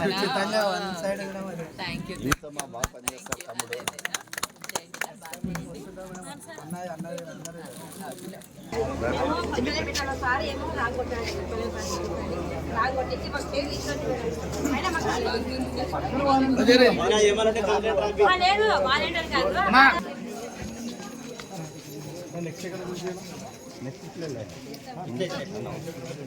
ఖచ్చితంగా one side కూడా మరి థ్యాంక్ యూ నీతోమా బాగా పనిచేస్తారు తమ్ముడు అన్నయ్య అన్నయ్య అందరూ తీసారా అందరం అది పట్టుకుని మనం అది- అది. అట్లా ఈ చేతున్నా ఈ చేతున్నా ఇది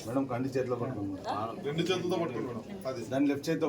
మేడం కంటి చేతిలో పట్టుకుంది రెండు చేతులతో పట్టుకుని మేడం. అది దాన్ని లెఫ్ట్ చేతితో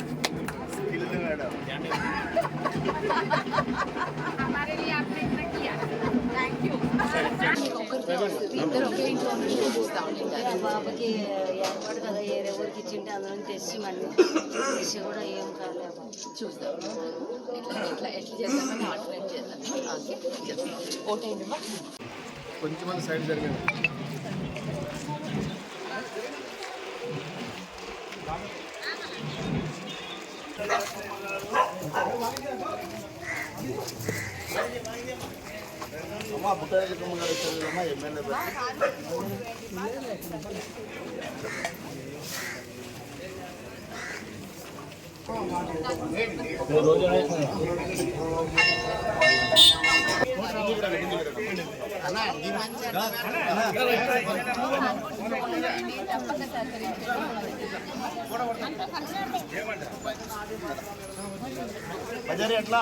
ఇద్దరు ఒకే ఇంట్లో చూస్తా ఏర్పాటు కదా ఏరే ఊరికి ఇచ్చింటే అందరం తెచ్చి మళ్ళీ తెచ్చి కూడా ఏం కాలేదు చూద్దాం ఎట్లా ఎట్లా ఎట్లా చేద్దామని ఆల్టర్నేట్ చేద్దాం ఓకే కొంచెం సైడ్ జరిగింది. అమ్మా బుట్ట అమ్మా ఎమ్మెల్యే బజారీ ఎట్లా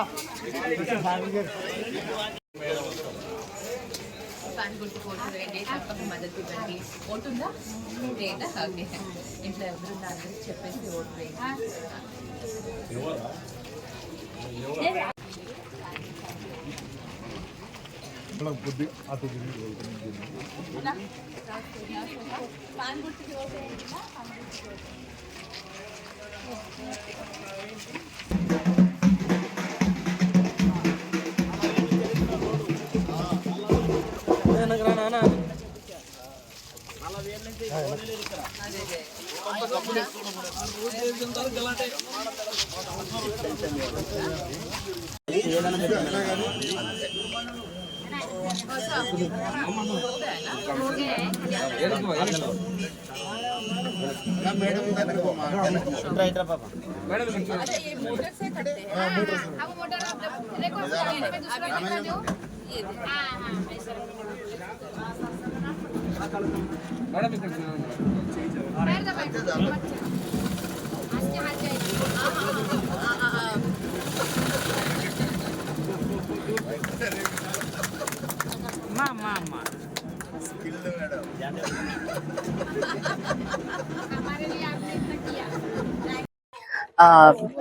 ఫ్యాన్ గుర్తు ఓటు వేయండి తప్పక మద్దతు ఇవ్వండి. ఓటు ఉందా లేదా? ఓకే. ఇంట్లో ఎవరున్నా అందరికి చెప్పేసి ఓటు వేయండి. బుద్ధి అటు मोटर से करते हैं हाँ, हाँ, वो मोटर आप जब रिकॉर्ड करेंगे मैं दूसरा दिखा दूँ हाँ हाँ ऐसा madam skill madam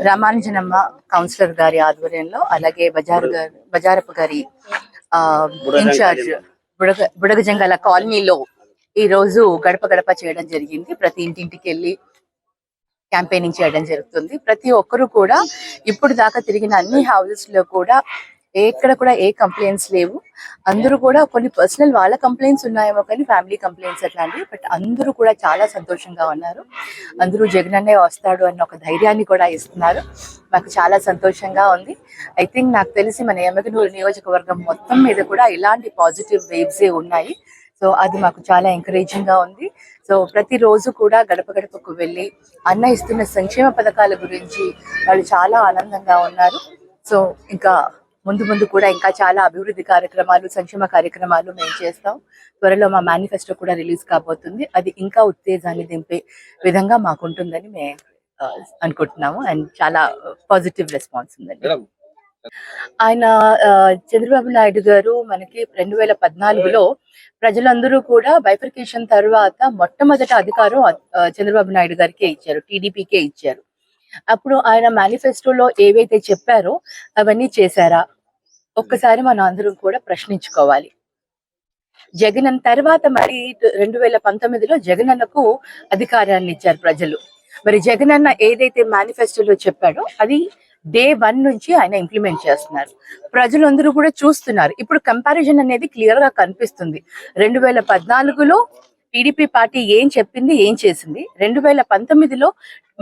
Ramanujanamma councillor గారి ఆధ్వర్యంలో అలాగే బజారు గారి బజారప్ప గారి ఇన్ఛార్జ్ బుడగ బుడగజంగల కాలనీలో ఈ రోజు గడప గడప చేయడం జరిగింది. ప్రతి ఇంటింటికి వెళ్ళి క్యాంపెయినింగ్ చేయడం జరుగుతుంది. ప్రతి ఒక్కరు కూడా ఇప్పుడు దాకా తిరిగిన అన్ని హౌజెస్లో కూడా ఎక్కడ కూడా ఏ కంప్లైంట్స్ లేవు. అందరూ కూడా కొన్ని పర్సనల్ వాళ్ళ కంప్లైంట్స్ ఉన్నాయేమో కానీ ఫ్యామిలీ కంప్లైంట్స్ అట్లాంటివి బట్ అందరూ కూడా చాలా సంతోషంగా ఉన్నారు. అందరూ జగనన్నే వస్తాడు అన్న ఒక ధైర్యాన్ని కూడా ఇస్తున్నారు. నాకు చాలా సంతోషంగా ఉంది. ఐ థింక్ నాకు తెలిసి మన ఎమ్మగనూరు నియోజకవర్గం మొత్తం మీద కూడా ఇలాంటి పాజిటివ్ వేవ్సే ఉన్నాయి. సో అది మాకు చాలా ఎంకరేజింగ్గా ఉంది. సో ప్రతిరోజు కూడా గడప గడపకు వెళ్ళి అన్న ఇస్తున్న సంక్షేమ పథకాల గురించి వాళ్ళు చాలా ఆనందంగా ఉన్నారు. సో ఇంకా ముందు ముందు కూడా ఇంకా చాలా అభివృద్ధి కార్యక్రమాలు సంక్షేమ కార్యక్రమాలు మేము చేస్తాం. త్వరలో మా మేనిఫెస్టో కూడా రిలీజ్ కాబోతుంది. అది ఇంకా ఉత్తేజాన్ని దింపే విధంగా మాకుంటుందని మేము అనుకుంటున్నాము. అండ్ చాలా పాజిటివ్ రెస్పాన్స్ ఉందండి. ఆయన చంద్రబాబు నాయుడు గారు మనకి రెండు వేల పద్నాలుగులో ప్రజలందరూ కూడా బైఫర్కేషన్ తర్వాత మొట్టమొదటి అధికారం చంద్రబాబు నాయుడు గారికే ఇచ్చారు. టీడీపీకే ఇచ్చారు. అప్పుడు ఆయన మేనిఫెస్టోలో ఏవైతే చెప్పారో అవన్నీ చేశారా? ఒక్కసారి మనం అందరం కూడా ప్రశ్నించుకోవాలి. జగన్ తర్వాత మరి రెండు వేల పంతొమ్మిదిలో జగనన్నకు అధికారాన్ని ఇచ్చారు ప్రజలు. మరి జగనన్న ఏదైతే మేనిఫెస్టోలో చెప్పాడో అది డే వన్ నుంచి ఆయన ఇంప్లిమెంట్ చేస్తున్నారు. ప్రజలందరూ కూడా చూస్తున్నారు. ఇప్పుడు కంపారిజన్ అనేది క్లియర్గా కనిపిస్తుంది. రెండు వేల పద్నాలుగులో టీడీపీ పార్టీ ఏం చెప్పింది ఏం చేసింది? రెండు వేల పంతొమ్మిదిలో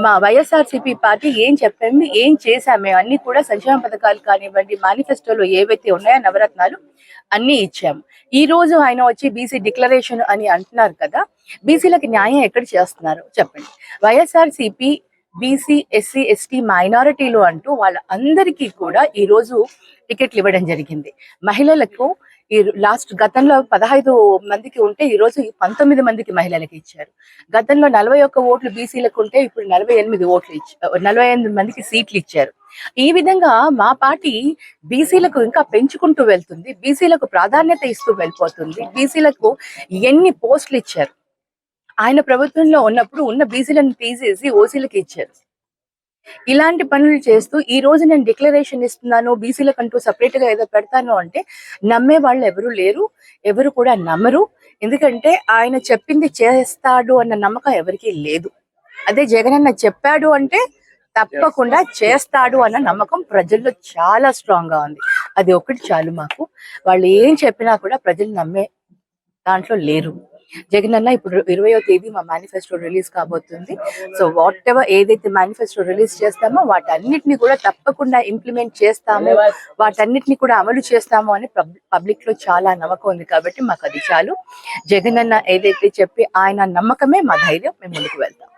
మా వైఎస్ఆర్సీపీ పార్టీ ఏం చెప్పింది ఏం చేశామే? అన్ని కూడా సంక్షేమ పథకాలు కానివ్వండి మేనిఫెస్టోలో ఏవైతే ఉన్నాయో నవరత్నాలు అన్ని ఇచ్చాము. ఈ రోజు ఆయన వచ్చి బీసీ డిక్లరేషన్ అని అంటున్నారు కదా బీసీలకు న్యాయం ఎక్కడ చేస్తున్నారు చెప్పండి? వైఎస్ఆర్సీపీ బీసీ ఎస్సీ ఎస్టీ మైనారిటీలు అంటూ వాళ్ళ అందరికీ కూడా ఈ రోజు టికెట్లు ఇవ్వడం జరిగింది. మహిళలకు ఈ లాస్ట్ గతంలో పదహైదు మందికి ఉంటే ఈ రోజు పంతొమ్మిది మందికి మహిళలకు ఇచ్చారు. గతంలో నలభై ఒక్క ఓట్లు బీసీలకు ఉంటే ఇప్పుడు నలభై ఎనిమిది ఓట్లు ఇచ్చారు నలభై ఎనిమిది మందికి సీట్లు ఇచ్చారు. ఈ విధంగా మా పార్టీ బీసీలకు ఇంకా పెంచుకుంటూ వెళ్తుంది బీసీలకు ప్రాధాన్యత ఇస్తూ వెళ్ళిపోతుంది బీసీలకు ఎన్ని పోస్టులు ఇచ్చారు. ఆయన ప్రభుత్వంలో ఉన్నప్పుడు ఉన్న బీసీలను తీసేసి ఓసీలకు ఇచ్చారు. ఇలాంటి పనులు చేస్తూ ఈ రోజు నేను డిక్లరేషన్ ఇస్తున్నాను బీసీలకు అంటూ సపరేట్గా ఏదో పెడతాను అంటే నమ్మే వాళ్ళు ఎవరు లేరు ఎవరు కూడా నమ్మరు. ఎందుకంటే ఆయన చెప్పింది చేస్తాడు అన్న నమ్మకం ఎవరికీ లేదు. అదే జగనన్న చెప్పాడు అంటే తప్పకుండా చేస్తాడు అన్న నమ్మకం ప్రజల్లో చాలా స్ట్రాంగ్గా ఉంది. అది ఒకటి చాలు మాకు. వాళ్ళు ఏం చెప్పినా కూడా ప్రజలు నమ్మే దాంట్లో లేరు. జగన్ అన్న ఇప్పుడు ఇరవయో తేదీ మా మేనిఫెస్టో రిలీజ్ కాబోతుంది. సో వాట్ ఎవర్ ఏదైతే మేనిఫెస్టో రిలీజ్ చేస్తామో వాటన్నిటిని కూడా తప్పకుండా ఇంప్లిమెంట్ చేస్తాము. వాటన్నిటిని కూడా అమలు చేస్తాము అని పబ్లిక్లో చాలా నమ్మకం ఉంది కాబట్టి మాకు అది చాలు. జగన్ అన్న ఏదైతే చెప్పి ఆయన నమ్మకమే మా ధైర్యం. మేము ముందుకు వెళ్తాం.